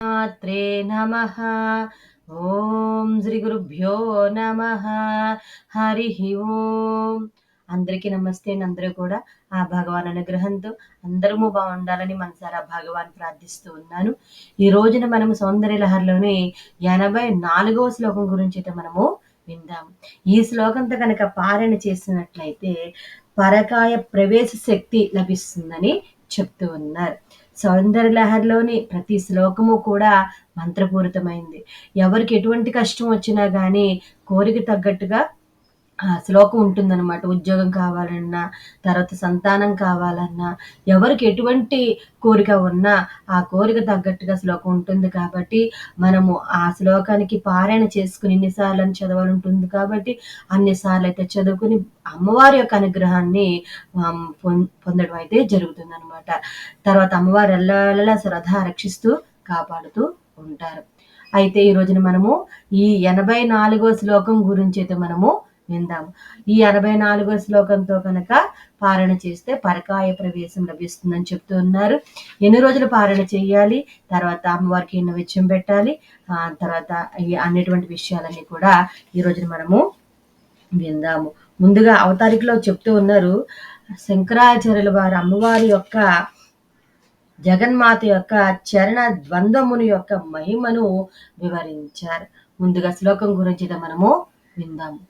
మాత్రే నమ ఓం శ్రీ గురుభ్యో నమ హరి ఓం అందరికీ నమస్తే అండి. అందరూ కూడా ఆ భగవాన్ అనుగ్రహంతో అందరము బాగుండాలని మనసారా భగవాన్ ప్రార్థిస్తూ ఉన్నాను. ఈ రోజున మనము సౌందర్య లహరిలోని ఎనభై నాలుగవ శ్లోకం గురించి అయితే మనము విందాం. ఈ శ్లోకంతో కనుక పారణ చేసినట్లయితే పరకాయ ప్రవేశ శక్తి లభిస్తుందని చెప్తూ ఉన్నారు. సౌందర్య లహర్లోని ప్రతి శ్లోకము కూడా మంత్రపూరితమైంది. ఎవరికి ఎటువంటి కష్టం వచ్చినా కానీ కోరిక తగ్గట్టుగా ఆ శ్లోకం ఉంటుందన్నమాట. ఉద్యోగం కావాలన్నా తర్వాత సంతానం కావాలన్నా ఎవరికి ఎటువంటి కోరిక ఉన్నా ఆ కోరిక తగ్గట్టుగా శ్లోకం ఉంటుంది కాబట్టి మనము ఆ శ్లోకానికి పారాయణ చేసుకుని ఎన్నిసార్లు అని చదవాలి ఉంటుంది కాబట్టి అన్నిసార్లు అయితే చదువుకుని అమ్మవారి యొక్క అనుగ్రహాన్ని పొం- పొందడం అయితే జరుగుతుంది అనమాట తర్వాత అమ్మవారు ఎల్లలా శ్రద్ధ రక్షిస్తూ కాపాడుతూ ఉంటారు. అయితే ఈ రోజున మనము ఈ ఎనభై నాలుగో శ్లోకం గురించి అయితే మనము విందాం. ఈ అరవై నాలుగో శ్లోకంతో కనుక పారణ చేస్తే పరకాయ ప్రవేశం లభిస్తుందని చెప్తూ ఉన్నారు. ఎన్ని రోజులు పారణ చేయాలి? తర్వాత అమ్మవారికి ఎన్ని వెచ్చం పెట్టాలి? ఆ తర్వాత ఈ అనేటువంటి విషయాలన్నీ కూడా ఈ రోజున మనము విందాము. ముందుగా అవతారికలో చెప్తూ ఉన్నారు శంకరాచార్యుల వారు అమ్మవారి యొక్క జగన్మాత యొక్క చరణ ద్వంద్వముని యొక్క మహిమను వివరించారు. ముందుగా శ్లోకం గురించి మనము విందాము.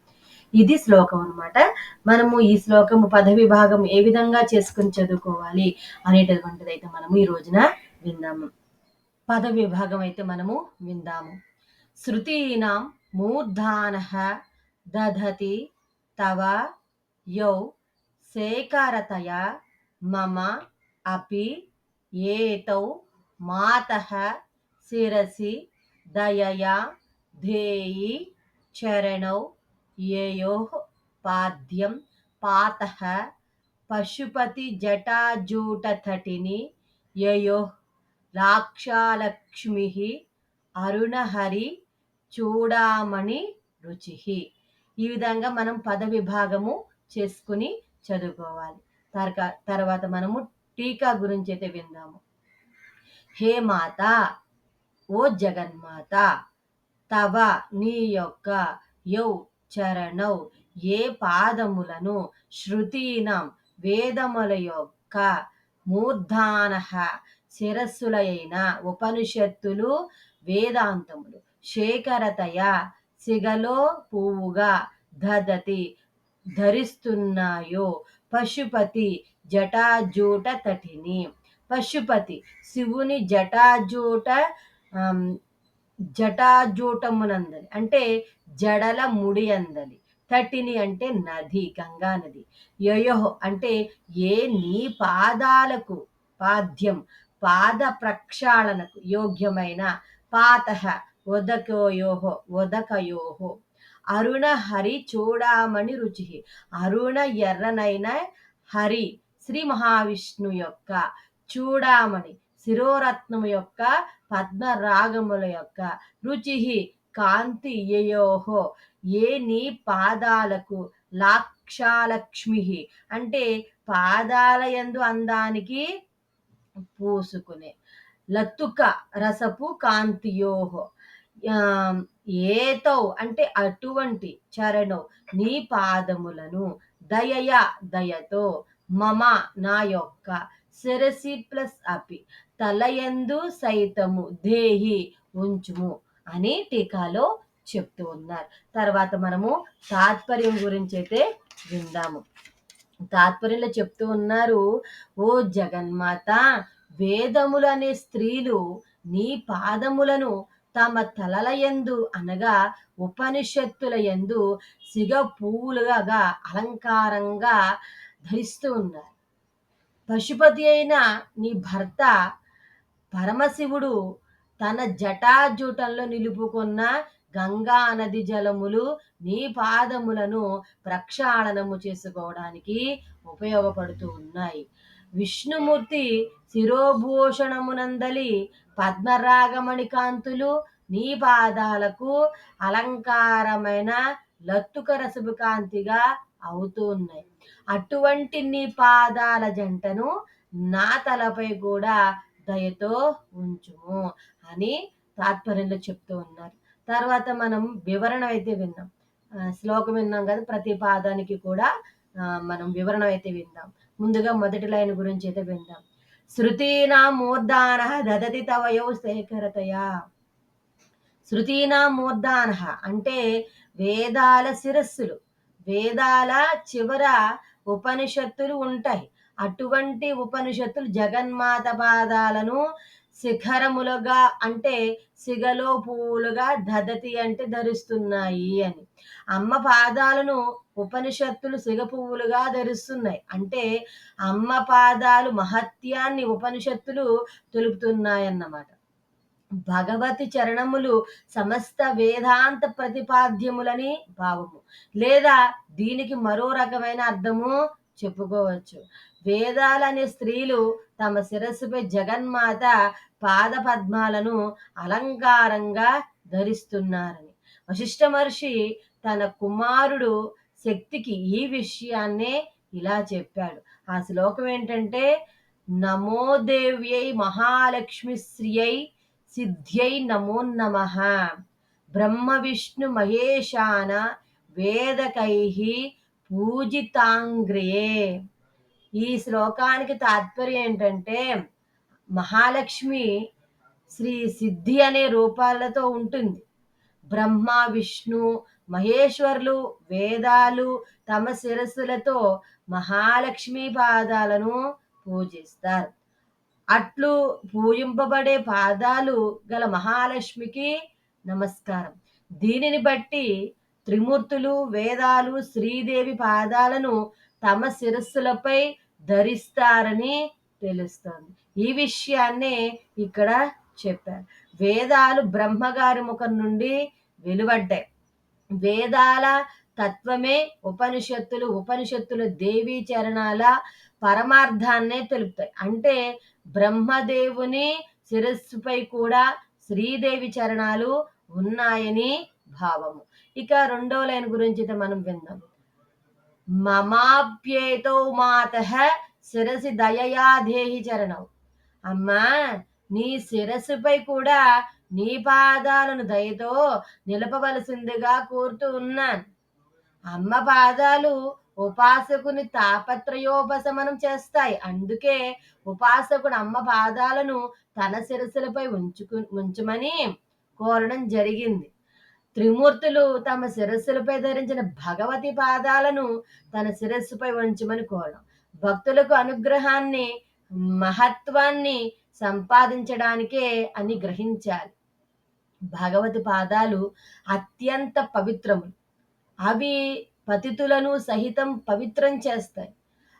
ఇది శ్లోకం అన్నమాట. మనము ఈ శ్లోకము పదవి భాగం ఏ విధంగా చేసుకుని చదువుకోవాలి అనేటటువంటిది అయితే మనము ఈ రోజున విందాము. పద విభాగం అయితే మనము విందాము. శృతీనాం మూర్ధాన దధతి తవ యౌ సేకారతయ మమ అపి ఏతౌ మాతః శిరసి దయయా ధేయి చరణౌ యయోః పాద్యం పాత పశుపతి జటాజూటథటిని యయోః రాక్షాలక్ష్మి అరుణహరి చూడామణి రుచి. ఈ విధంగా మనం పద విభాగము చేసుకుని చదువుకోవాలి. తర్క- తర్వాత మనము టీకా గురించి అయితే విందాము. హే మాత ఓ జగన్మాత తవ నీ యొక్క యౌ చరణౌ ఏ పాదములను శృతీనం వేదముల యొక్క మూర్ధాన శిరస్సులైన ఉపనిషత్తులు వేదాంతములు. శేఖరతయ సిగలో పువ్వుగా దదతి ధరిస్తున్నాయో పశుపతి జటాజూట తటిని పశుపతి శివుని జటాజూట జటాజూటమునందని జటాజూటమునందలి. అంటే జడల ముడి అందలి తటిని అంటే నది గంగా నది. యయోహో అంటే ఏ నీ పాదాలకు పాద్యం పాద ప్రక్షాళనకు యోగ్యమైన పాతహ ఉదకయోహో ఉదకయోహో అరుణ హరి చూడామణి రుచి అరుణ ఎర్రనైన హరి శ్రీ మహావిష్ణు యొక్క చూడామణి. శిరోరత్నము యొక్క పద్మరాగముల యొక్క రుచి కాంతి యయోహో. ఏ నీ పాదాలకు లాక్షాలక్ష్మి అంటే పాదాలయందు అందానికి పూసుకునే. లత్తుక రసపు కాంతియోహో. ఆ, ఏతో అంటే అటువంటి చరణం నీ పాదములను దయయ దయతో మమ నా యొక్క శిరసి ప్లస్ అపి. తలయందు సైతము దేహి ఉంచుము అని టీకాలో చెప్తూ ఉన్నారు. తర్వాత మనము తాత్పర్యం గురించి అయితే విందాము. తాత్పర్యంలో చెప్తూ ఉన్నారు ఓ జగన్మాత వేదములు అనే స్త్రీలు నీ పాదములను తమ తలల ఎందు అనగా ఉపనిషత్తుల యందు సిగ పువ్వులుగా అలంకారంగా ధరిస్తూ ఉన్నారు. పశుపతి అయిన నీ భర్త పరమశివుడు తన జటాజూటంలో నిలుపుకున్న గంగా నది జలములు నీ పాదములను ప్రక్షాళనము చేసుకోవడానికి ఉపయోగపడుతూ ఉన్నాయి. విష్ణుమూర్తి శిరోభూషణమునందలి పద్మరాగమణి కాంతులు నీ పాదాలకు అలంకారమైన లత్తుకర శుభకాంతిగా కాంతిగా అవుతూ ఉన్నాయి. అటువంటి నీ పాదాల జంటను నా తలపై కూడా దయతో ఉంచుము అని తాత్పర్యంలో చెప్తూ ఉన్నారు. తర్వాత మనం వివరణ అయితే విన్నాం. శ్లోకం విన్నాం కదా ప్రతి పాదానికి కూడా మనం వివరణ అయితే విందాం. ముందుగా మొదటి లైన్ గురించి అయితే విందాం. శృతీనా మూర్ధాన దదతి తవయో సేకరతయా శృతీనా మూర్ధాన అంటే వేదాల శిరస్సులు వేదాల చివర ఉపనిషత్తులు ఉంటాయి. అటువంటి ఉపనిషత్తులు జగన్మాత పాదాలను శిఖరములుగా అంటే సిగలో పువ్వులుగా దదతి అంటే ధరిస్తున్నాయి అని. అమ్మ పాదాలను ఉపనిషత్తులు సిగ పువ్వులుగా ధరిస్తున్నాయి. అంటే అమ్మ పాదాలు మహత్యాన్ని ఉపనిషత్తులు తెలుపుతున్నాయన్నమాట. భగవతి చరణములు సమస్త వేదాంత ప్రతిపాద్యములని భావము. లేదా దీనికి మరో రకమైన అర్థము చెప్పుకోవచ్చు. వేదాలనే స్త్రీలు తమ శిరస్సుపై జగన్మాత పాద పద్మాలను అలంకారంగా ధరిస్తున్నారని. వశిష్ఠ మహర్షి తన కుమారుడు శక్తికి ఈ విషయాన్నే ఇలా చెప్పాడు. ఆ శ్లోకం ఏంటంటే నమోదేవ్యై మహాలక్ష్మి శ్రీయై సిద్ధ్యై నమో నమ. బ్రహ్మ విష్ణు మహేశాన వేదకై పూజితాంగ్రియే ఈ శ్లోకానికి తాత్పర్యం ఏంటంటే మహాలక్ష్మి శ్రీ సిద్ధి అనే రూపాలతో ఉంటుంది. బ్రహ్మ విష్ణు మహేశ్వరులు వేదాలు తమ శిరస్సులతో మహాలక్ష్మి పాదాలను పూజిస్తారు. అట్లు పూజింపబడే పాదాలు గల మహాలక్ష్మికి నమస్కారం. దీనిని బట్టి త్రిమూర్తులు వేదాలు శ్రీదేవి పాదాలను తమ శిరస్సులపై ధరిస్తారని తెలుస్తోంది. ఈ విషయాన్నే ఇక్కడ చెప్పారు. వేదాలు బ్రహ్మగారి ముఖం నుండి వెలువడ్డాయి. వేదాల తత్వమే ఉపనిషత్తులు ఉపనిషత్తులు దేవీ చరణాల పరమార్థాన్నే తెలుపుతాయి. అంటే బ్రహ్మదేవుని శిరస్సుపై కూడా శ్రీదేవి చరణాలు ఉన్నాయని భావము. ఇక రెండో లైన్ గురించి మనం విందాం. మమాప్యేతో మాత శిరసి దయయా దేహి చరణం. అమ్మా నీ శిరస్సుపై కూడా నీ పాదాలను దయతో నిలపవలసిందిగా కోరుతూ ఉన్నాను. అమ్మ పాదాలు ఉపాసకుని తాపత్రయోపశమనం చేస్తాయి. అందుకే ఉపాసకుడు అమ్మ పాదాలను తన శిరస్సులపై ఉంచుకు ఉంచమని కోరడం జరిగింది. త్రిమూర్తులు తమ శిరస్సులపై ధరించిన భగవతి పాదాలను తన శిరస్సుపై ఉంచమని కోరడం. భక్తులకు అనుగ్రహాన్ని మహత్వాన్ని సంపాదించడానికే అని గ్రహించాలి. భగవతి పాదాలు అత్యంత పవిత్రములు. అవి పతితులను సహితం పవిత్రం చేస్తాయి.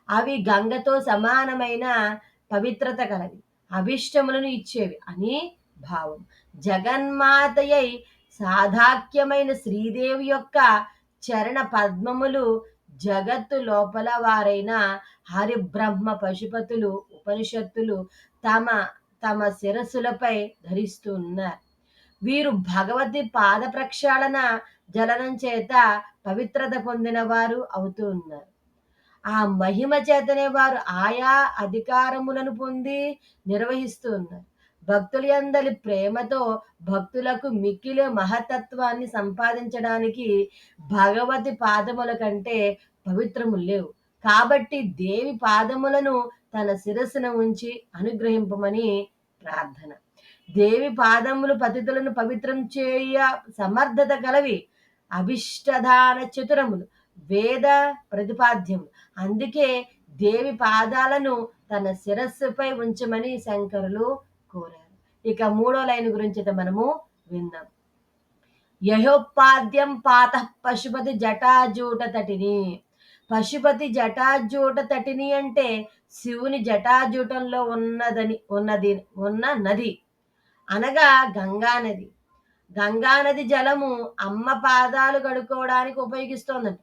అవి గంగతో సమానమైన పవిత్రత కలవి. అభిష్టములను ఇచ్చేవి అని భావం. జగన్మాతయై సాధాక్యమైన శ్రీదేవి యొక్క చరణ పద్మములు జగత్తు లోపల వారైన హరిబ్రహ్మ పశుపతులు ఉపనిషత్తులు తమ తమ శిరస్సులపై ధరిస్తున్నారు. వీరు భగవతి పాద ప్రక్షాళన జలనం చేత పవిత్రత పొందిన వారు అవుతూ ఉన్నారు ఆ మహిమ చేతనే వారు ఆయా అధికారములను పొంది నిర్వహిస్తూ ఉన్నారు భక్తులందరి ప్రేమతో భక్తులకు మిక్కిలే మహతత్వాన్ని సంపాదించడానికి భగవతి పాదముల కంటే పవిత్రము లేవు. కాబట్టి దేవి పాదములను తన శిరస్సున ఉంచి అనుగ్రహింపమని ప్రార్థన. దేవి పాదములు పతితులను పవిత్రం చేయ సమర్థత కలవి. అభిష్టదాన చతురములు వేద ప్రతిపాద్యములు. అందుకే దేవి పాదాలను తన శిరస్సుపై ఉంచమని శంకరులు కోరారు. ఇక మూడో లైన్ గురించి మనము విందాం. యహోపాద్యం పాత పశుపతి జటాజూట తటిని. పశుపతి జటాజూట తటిని అంటే శివుని జటాజూటంలో ఉన్నదని ఉన్నది ఉన్న నది. అనగా గంగా నది. గంగానది జలము అమ్మ పాదాలు కడుక్కోవడానికి ఉపయోగిస్తోందండి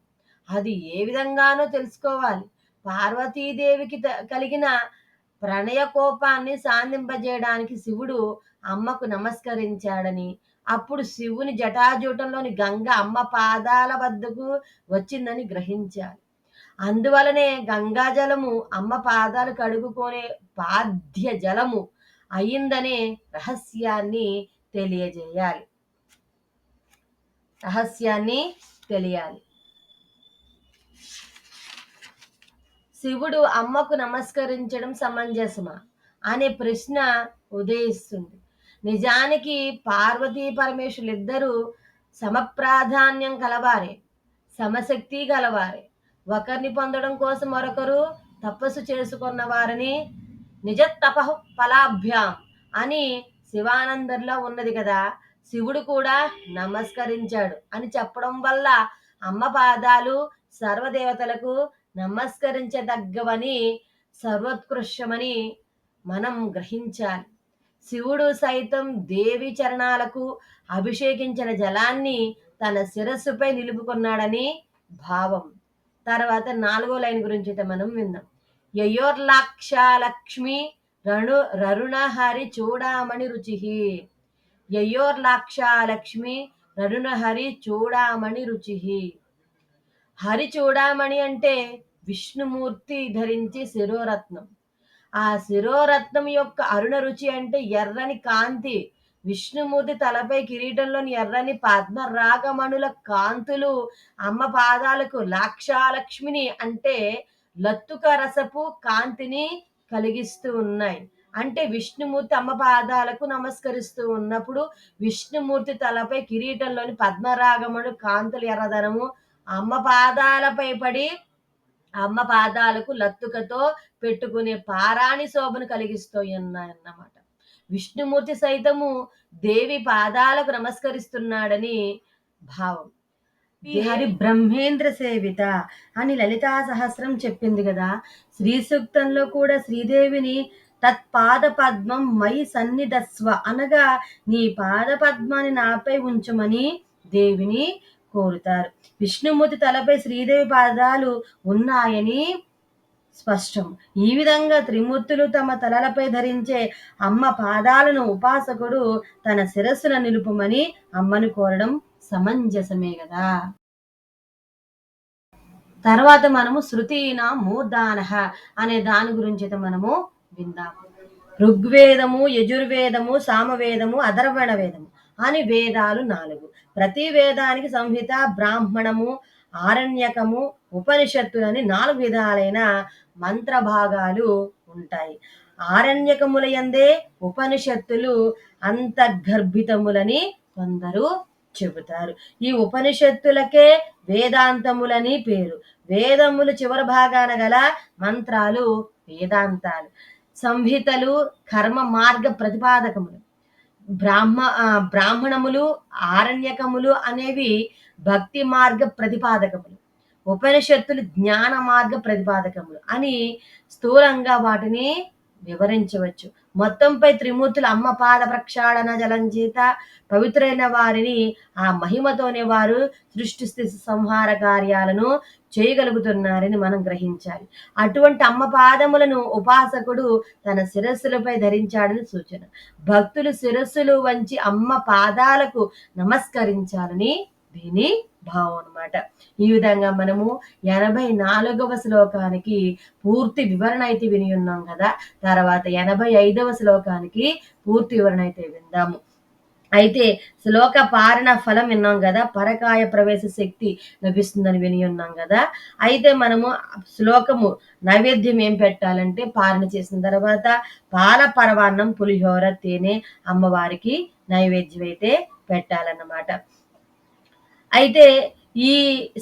అది ఏ విధంగానో తెలుసుకోవాలి. పార్వతీదేవికి కలిగిన ప్రణయ కోపాన్ని సాధింపజేయడానికి శివుడు అమ్మకు నమస్కరించాడని. అప్పుడు శివుని జటాజూటంలోని గంగ అమ్మ పాదాల వద్దకు వచ్చిందని గ్రహించాలి. అందువలనే గంగా జలము అమ్మ పాదాలు కడుగుకునే బాధ్య జలము అయిందనే రహస్యాన్ని తెలియజేయాలి. రహస్యాన్ని తెలియాలి. శివుడు అమ్మకు నమస్కరించడం సమంజసమా? అనే ప్రశ్న ఉదయిస్తుంది. నిజానికి పార్వతీ పరమేశ్వరులు ఇద్దరూ సమప్రాధాన్యం కలవారే సమశక్తి గలవారే. ఒకరిని పొందడం కోసం మరొకరు తపస్సు చేసుకున్న వారని నిజ తప ఫలాభ్యాం అని శివానందర్లో ఉన్నది కదా శివుడు కూడా నమస్కరించాడు అని చెప్పడం వల్ల అమ్మ పాదాలు సర్వదేవతలకు నమస్కరించదగ్గవని సర్వోత్కృష్టమని మనం గ్రహించాలి. శివుడు సైతం దేవి చరణాలకు అభిషేకించిన జలాన్ని తన శిరస్సుపై నిలుపుకున్నాడని భావం. తర్వాత నాలుగో లైన్ గురించి అయితే మనం విన్నాం యయోర్లాక్షాలక్ష్మి రణు రరుణహరి చూడామణి రుచి యయోర్లాక్షాలక్ష్మి రరుణహరి చూడామణి రుచి హరి చూడామణి అంటే విష్ణుమూర్తి ధరించి శిరోరత్నం. ఆ శిరోరత్నం యొక్క అరుణ రుచి అంటే ఎర్రని కాంతి. విష్ణుమూర్తి తలపై కిరీటంలోని ఎర్రని పద్మరాగమణుల కాంతులు అమ్మ పాదాలకు లాక్షాలక్ష్మిని అంటే లత్తుక రసపు కాంతిని కలిగిస్తూ ఉన్నాయి. అంటే విష్ణుమూర్తి అమ్మ పాదాలకు నమస్కరిస్తూ ఉన్నప్పుడు విష్ణుమూర్తి తలపై కిరీటంలోని పద్మరాగముడు కాంతులు ఎర్రదనము అమ్మ పాదాలపై పడి అమ్మ పాదాలకు లత్తుకతో పెట్టుకునే పారాణి శోభను కలిగిస్తూ ఉన్నాయన్నమాట విష్ణుమూర్తి సైతము దేవి పాదాలకు నమస్కరిస్తున్నాడని భావం. హరి బ్రహ్మేంద్ర సేవిత అని లలితా సహస్రం చెప్పింది కదా. శ్రీ సూక్తంలో కూడా శ్రీదేవిని తత్పాద పద్మం మై సన్నిధస్వ అనగా నీ పాద పద్మాన్ని నాపై ఉంచమని దేవిని కోరుతారు. విష్ణుమూర్తి తలపై శ్రీదేవి పాదాలు ఉన్నాయని స్పష్టం. ఈ విధంగా త్రిమూర్తులు తమ తలలపై ధరించే అమ్మ పాదాలను ఉపాసకుడు తన శిరస్సున నిలుపమని అమ్మను కోరడం సమంజసమే కదా తర్వాత మనము శృతిన మూర్ధాన అనే దాని గురించి అయితే మనము విందాము ఋగ్వేదము యజుర్వేదము సామవేదము అధర్వణ వేదము అని వేదాలు నాలుగు. ప్రతి వేదానికి సంహిత బ్రాహ్మణము ఆరణ్యకము ఉపనిషత్తులని నాలుగు విధాలైన మంత్ర భాగాలు ఉంటాయి. ఆరణ్యకములయందే ఉపనిషత్తులు అంతర్గర్భితములని కొందరు చెబుతారు. ఈ ఉపనిషత్తులకే వేదాంతములని పేరు. వేదములు చివరి భాగాన గల మంత్రాలు వేదాంతాలు. సంహితలు కర్మ మార్గ ప్రతిపాదకములు. బ్రాహ్మ బ్రాహ్మణములు ఆరణ్యకములు అనేవి భక్తి మార్గ ప్రతిపాదకములు. ఉపనిషత్తులు జ్ఞాన మార్గ ప్రతిపాదకములు అని స్థూలంగా వాటిని వివరించవచ్చు. మొత్తంపై త్రిమూర్తుల అమ్మ పాద ప్రక్షాళన జలం చేత పవిత్రైన వారిని ఆ మహిమతోనే వారు సృష్టి స్థితి సంహార కార్యాలను చేయగలుగుతున్నారని మనం గ్రహించాలి. అటువంటి అమ్మ పాదములను ఉపాసకుడు తన శిరస్సులపై ధరించాడని సూచన. భక్తులు శిరస్సులు వంచి అమ్మ పాదాలకు నమస్కరించాలని దీని భావం అన్నమాట. ఈ విధంగా మనము ఎనభై నాలుగవ శ్లోకానికి పూర్తి వివరణ అయితే విని ఉన్నాం కదా. తర్వాత ఎనభై ఐదవ శ్లోకానికి పూర్తి వివరణ అయితే విందాము. అయితే శ్లోక పారణ ఫలం విన్నాం కదా. పరకాయ ప్రవేశ శక్తి లభిస్తుందని విని ఉన్నాం కదా. అయితే మనము శ్లోకము నైవేద్యం ఏం పెట్టాలంటే పారణ చేసిన తర్వాత పాల పరవాన్నం పులిహోర తేనె అమ్మవారికి నైవేద్యం అయితే పెట్టాలన్నమాట. అయితే ఈ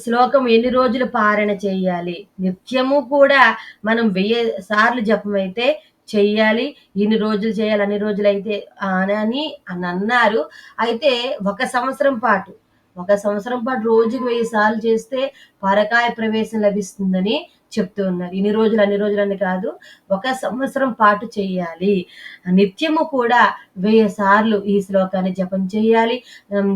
శ్లోకం ఎన్ని రోజులు పారణ చేయాలి? నిత్యము కూడా మనం వెయ్యి సార్లు జపమైతే చెయ్యాలి ఇన్ని రోజులు చేయాలి అన్ని రోజులు అయితే అని అని అన్నారు. అయితే ఒక సంవత్సరం పాటు ఒక సంవత్సరం పాటు రోజుకి వెయ్యి సార్లు చేస్తే పరకాయ ప్రవేశం లభిస్తుందని చెప్తూ ఉన్నారు ఇన్ని రోజులు అన్ని రోజులని కాదు ఒక సంవత్సరం పాటు చేయాలి. నిత్యము కూడా వెయ్యి సార్లు ఈ శ్లోకాన్ని జపం చేయాలి.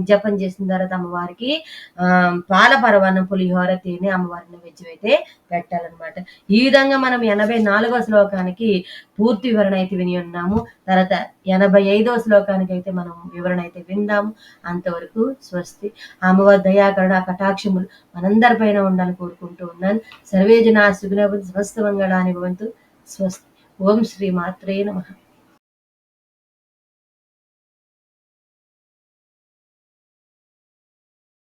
జపం చేసిన తర్వాత అమ్మవారికి ఆ, పాల పరవాన్నం పులిహోర తిని అమ్మవారి నైవేద్యం అయితే పెట్టాలన్నమాట. ఈ విధంగా మనం ఎనభై నాలుగో శ్లోకానికి పూర్తి వివరణ అయితే విని ఉన్నాము. తర్వాత ఎనభై ఐదో శ్లోకానికి అయితే మనం వివరణ అయితే విందాము. అంతవరకు స్వస్తి. అమ్మవారి దయాకరణ కటాక్షములు మనందరిపైన ఉండాలని కోరుకుంటూ ఉన్నాను. సర్వేజన సుగుణ సమస్త మంగళాని భవంతు స్వస్తి. ఓం శ్రీ మాత్రే నమః.